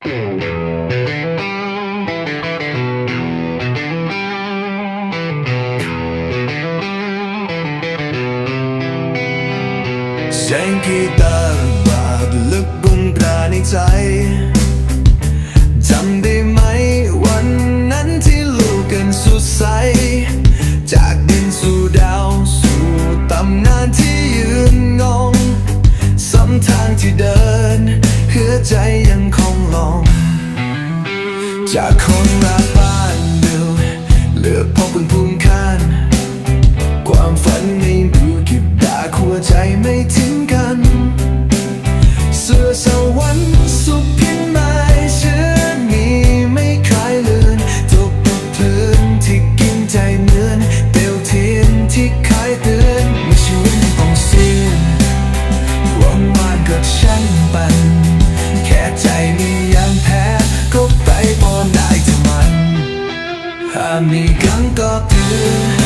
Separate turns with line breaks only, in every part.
เสียงกีตาร์บาดลึกรุงตราในใจจำได้ไหมวันนั้นที่ลูกกันสุดใส จากดินสู่ดาวสู่ตำนานที่ยืนงงซ้ำทางที่เดินหัวใจยังคง จากคนรักบ้านเดิมเลือกพบเป็นภูมิคันความฝันไม่ดูกิบดาหัวใจไม่ทิ้งกัน เสื้อสวรรค์สุขพียงไม่เชื่อมีไม่คลายเลือนตกตกเพลินที่กินใจเหมือนเปลวเทียนที่ มีกันก็เตือ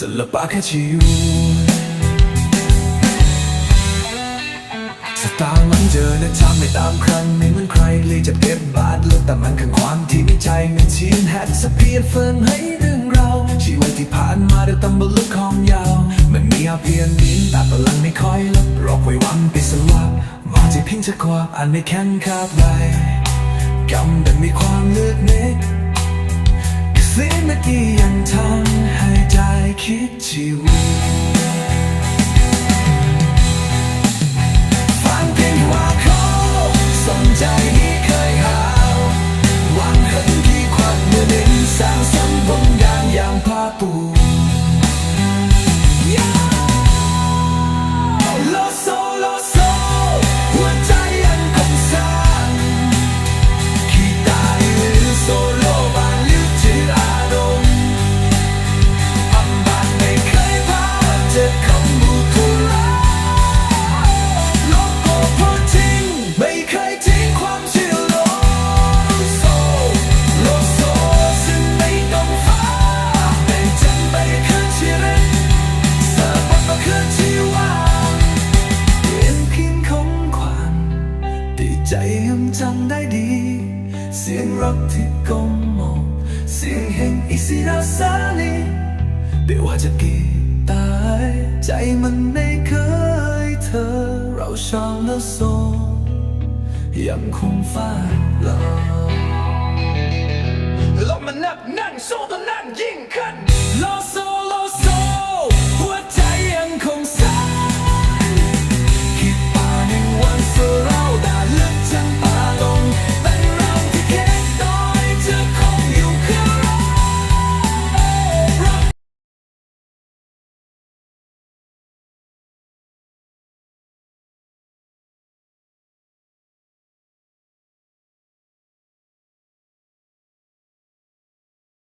ศิลปะแค่ชีวิตสตาร์มันเจอและทำไม่ตามครั้งไม่เหมือนใครเลยจะเก็บบาดลึกแต่มันคือความที่ในใจมันชีนแฮดสเปียนเฟิร์นให้เรื่องเราชีวิตที่ผ่านมาเดินตำบลลึกของยาว มันมีอาเพียงดินแต่พลังไม่ค่อยลดรอกไว้วันปิสลับมาที่พิงจะกว่าอันไม่แข็งคาบไว้กำดันมีความลือกเน็กเสียงเมื่อกี้ยังทำให้ ใจคิดชีวิต ที่ก้มมองเสียงแห่งอิสิราสาลีไม่ว่าจะกี่ตาย ใจมันไม่เคยเธอ เราชอบและโซยังคงฟ้าเราลมมันนับนั่งโซตอนนั้นยิ่งขึ้น